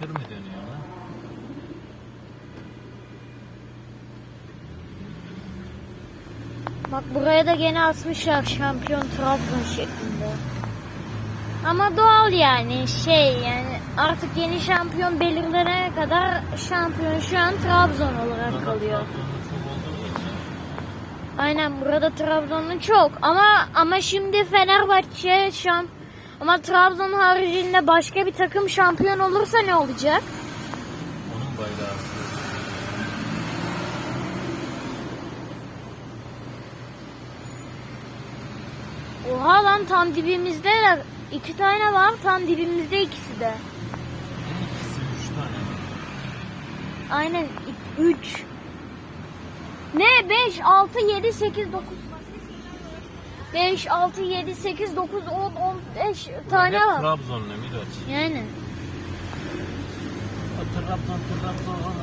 Hır mı dönüyor lan? Bak buraya da gene asmışlar şampiyon Trabzon şeklinde. Ama doğal yani şey yani artık yeni şampiyon belirlenene kadar şampiyon şu an Trabzon olarak kalıyor. Aynen burada Trabzon'un çok ama ama şimdi Fenerbahçe şam ama Trabzon haricinde başka bir takım şampiyon olursa ne olacak? onun bayrağı. Oha lan tam dibimizde de iki tane var tam dibimizde ikisi de. İkisi üç tane. Aynen 3. Ne 5 6 7 8 9 5 6 7 8 9 10 15 tane var. Trabzonlu Miraç. Yani O Trabzon, Trabzon.